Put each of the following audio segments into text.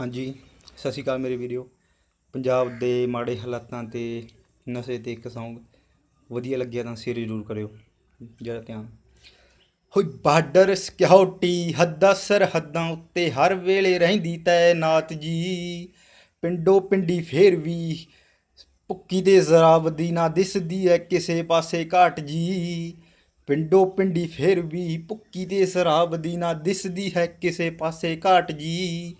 ਹਾਂਜੀ, ਸਤਿ ਸ਼੍ਰੀ ਅਕਾਲ ਮੇਰੇ ਵੀਰੋ। ਪੰਜਾਬ ਦੇ ਮਾੜੇ ਹਾਲਾਤਾਂ ਤੇ ਨਸ਼ੇ ਤੇ ਇੱਕ ਸੌਂਗ ਵਧੀਆ ਲੱਗਿਆ ਤਾਂ ਸ਼ੇਅਰ ਜ਼ਰੂਰ ਕਰਿਓ। ਜਰਾ ਧਿਆਨ। ਹੋਈ ਬਾਰਡਰ ਸਿਕਿਉਰਿਟੀ, ਹੱਦਾਂ ਸਰਹੱਦਾਂ ਉੱਤੇ ਹਰ ਵੇਲੇ ਰਹਿੰਦੀ ਤੈਨਾਤ ਜੀ। ਪਿੰਡੋ ਪਿੰਡੀ ਫੇਰ ਵੀ ਭੁੱਕੀ ਦੇ ਜ਼ਰਾਬ ਦੀ ਨਾ ਦਿਸਦੀ ਐ ਕਿਸੇ ਪਾਸੇ ਘਾਟ ਜੀ। ਪਿੰਡੋ ਪਿੰਡੀ ਫੇਰ ਵੀ ਭੁੱਕੀ ਦੇ ਜ਼ਰਾਬ ਦੀ ਨਾ ਦਿਸਦੀ ਹੈ ਕਿਸੇ ਪਾਸੇ ਘਾਟ ਜੀ।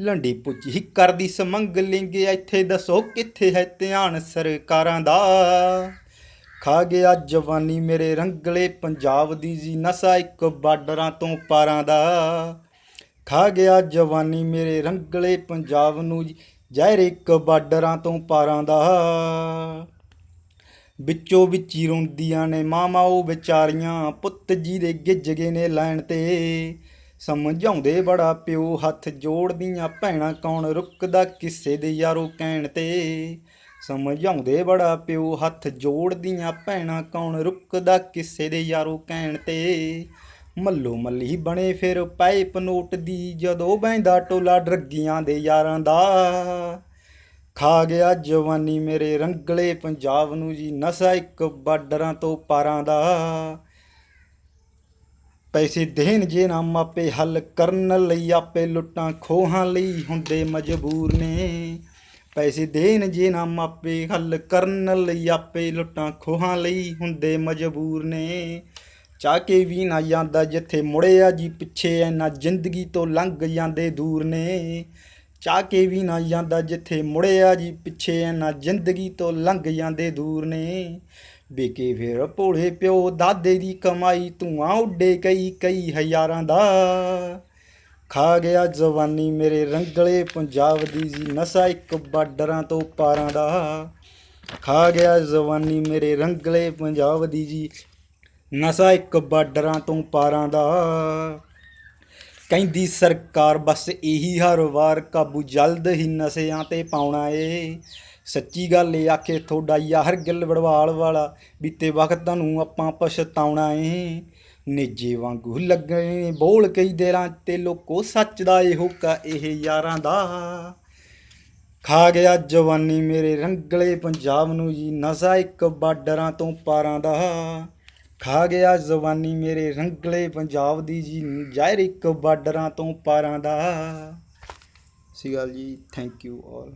ਲੰਡੀ ਪੁੱਜੀ ਕਰਦੀ ਸਮੰਗ ਲਿੰਗੇ, ਇੱਥੇ ਦੱਸੋ ਕਿੱਥੇ ਹੈ ਧਿਆਨ ਸਰਕਾਰਾਂ ਦਾ? ਖਾ ਗਿਆ ਜਵਾਨੀ ਮੇਰੇ ਰੰਗਲੇ, ਪੰਜਾਬ ਦੀ ਜੀ ਨਸ਼ਾ ਇੱਕ ਬਾਰਡਰਾਂ ਤੋਂ ਪਾਰਾਂ ਦਾ। ਖਾ ਗਿਆ ਜਵਾਨੀ ਮੇਰੇ ਰੰਗਲੇ, ਪੰਜਾਬ ਨੂੰ ਜ਼ਹਿਰ ਇੱਕ ਬਾਰਡਰਾਂ ਤੋਂ ਪਾਰਾਂ ਦਾ। ਵਿੱਚੋਂ ਵਿੱਚ ਹੀ ਰੋਂਦੀਆਂ ਨੇ ਮਾਮਾ ਉਹ ਵਿਚਾਰੀਆਂ, ਪੁੱਤ ਜੀ ਦੇ ਗਿੱਜ ਗਏ ਨੇ ਲੈਣ ਤੇ। ਸਮਝਾਉਂਦੇ ਬੜਾ ਪਿਓ ਹੱਥ ਜੋੜਦੀਆਂ ਭੈਣਾਂ ਕੌਣ ਰੁਕਦਾ ਕਿਸੇ ਦੇ ਯਾਰੋ ਕਹਿਣ ਤੇ। ਸਮਝਾਉਂਦੇ ਬੜਾ ਪਿਓ ਹੱਥ ਜੋੜਦੀਆਂ ਭੈਣਾਂ ਕੌਣ ਰੁਕਦਾ ਕਿਸੇ ਦੇ ਯਾਰੋ ਕਹਿਣ ਤੇ। ਮੱਲੋ ਮੱਲੀ ਬਣੇ ਫਿਰ ਪਾਈਪ ਨੋਟ ਦੀ ਜਦੋਂ ਬੈਂਦਾ ਟੋਲਾ ਡਰੱਗੀਆਂ ਦੇ ਯਾਰਾਂ ਦਾ। ਖਾ ਗਿਆ ਜਵਾਨੀ ਮੇਰੇ ਰੰਗਲੇ ਪੰਜਾਬ ਨੂੰ ਜੀ ਨਸ਼ਾ ਇੱਕ ਬਾਰਡਰਾਂ ਤੋਂ ਪਾਰਾਂ ਦਾ। ਪੈਸੇ ਦੇਣ ਜੇ ਨਾ ਮਾਪੇ ਹੱਲ ਕਰਨ ਲਈ ਆਪੇ ਲੁੱਟਾਂ ਖੋਹਾਂ ਲਈ ਹੁੰਦੇ ਮਜਬੂਰ ਨੇ। ਪੈਸੇ ਦੇਣ ਜੇ ਨਾ ਮਾਪੇ ਹੱਲ ਕਰਨ ਲਈ ਆਪੇ ਲੁੱਟਾਂ ਖੋਹਾਂ ਲਈ ਹੁੰਦੇ ਮਜਬੂਰ ਨੇ। ਚਾਹ ਕੇ ਵੀ ਨਾ ਜਾਂਦਾ ਜਿੱਥੇ ਮੁੜਿਆ ਜੀ ਪਿੱਛੇ, ਐਨਾ ਜ਼ਿੰਦਗੀ ਤੋਂ ਲੰਘ ਜਾਂਦੇ ਦੂਰ ਨੇ। ਚਾਹ ਕੇ ਵੀ ਨਾ ਜਾਂਦਾ ਜਿੱਥੇ ਮੁੜਿਆ ਜੀ ਪਿੱਛੇ ਐਨਾ ਜ਼ਿੰਦਗੀ ਤੋਂ ਲੰਘ ਜਾਂਦੇ ਦੂਰ ਨੇ। ਬੇਕੇ ਫੇਰ ਭੋਲੇ ਪਿਓ ਦਾਦੇ ਦੀ ਕਮਾਈ, ਧੂਆਂ ਉੱਡੇ ਕਈ ਕਈ ਹਜ਼ਾਰਾਂ ਦਾ। ਖਾ ਗਿਆ ਜਵਾਨੀ ਮੇਰੇ ਰੰਗਲੇ ਪੰਜਾਬ ਦੀ ਜੀ, ਨਸ਼ਾ ਇੱਕ ਬਾਰਡਰਾਂ ਤੋਂ ਪਾਰਾਂ ਦਾ। ਖਾ ਗਿਆ ਜਵਾਨੀ ਮੇਰੇ ਰੰਗਲੇ ਪੰਜਾਬ ਦੀ ਜੀ, ਨਸ਼ਾ ਇੱਕ ਬਾਰਡਰਾਂ ਤੋਂ ਪਾਰਾਂ ਦਾ। ਕਹਿੰਦੀ, ਸਰਕਾਰ ਬਸ ਇਹੀ ਹਰ ਵਾਰ ਕਾਬੂ ਜਲਦ ਹੀ ਨਸ਼ਿਆਂ ਤੇ ਪਾਉਣਾ ਏ। ਸੱਚੀ ਗੱਲ ਏ ਆਖੇ, ਤੁਹਾਡਾ ਯਾਰ ਗਿੱਲ ਵੜਵਾਲ ਵਾਲਾ, ਬੀਤੇ ਵਕਤ ਨੂੰ ਆਪਾਂ ਪਛਤਾਉਣਾ ਏ। ਨੇਜੇ ਵਾਂਗੂ ਲੱਗਣੇ ਬੋਲ ਕਈ ਦੇਰਾਂ ਤੇ ਲੋਕੋ ਸੱਚ ਦਾ ਏ ਹੋਕਾ ਇਹ ਯਾਰਾਂ ਦਾ। ਖਾ ਗਿਆ ਜਵਾਨੀ ਮੇਰੇ ਰੰਗਲੇ ਪੰਜਾਬ ਨੂੰ ਜੀ ਨਜ਼ਾ ਇੱਕ ਬਾਰਡਰਾਂ ਤੋਂ ਪਾਰਾਂ ਦਾ। ਖਾ ਗਿਆ ਜ਼ਬਾਨੀ ਮੇਰੇ ਰੰਗਲੇ ਪੰਜਾਬ ਦੀ ਜੀ। ਜ਼ਾਹਿਰ ਇੱਕ ਬਾਰਡਰਾਂ ਤੋਂ ਪਾਰਾਂ ਦਾ। ਸਤਿ ਸ਼੍ਰੀ ਅਕਾਲ ਜੀ ਥੈਂਕ ਯੂ ਆਲ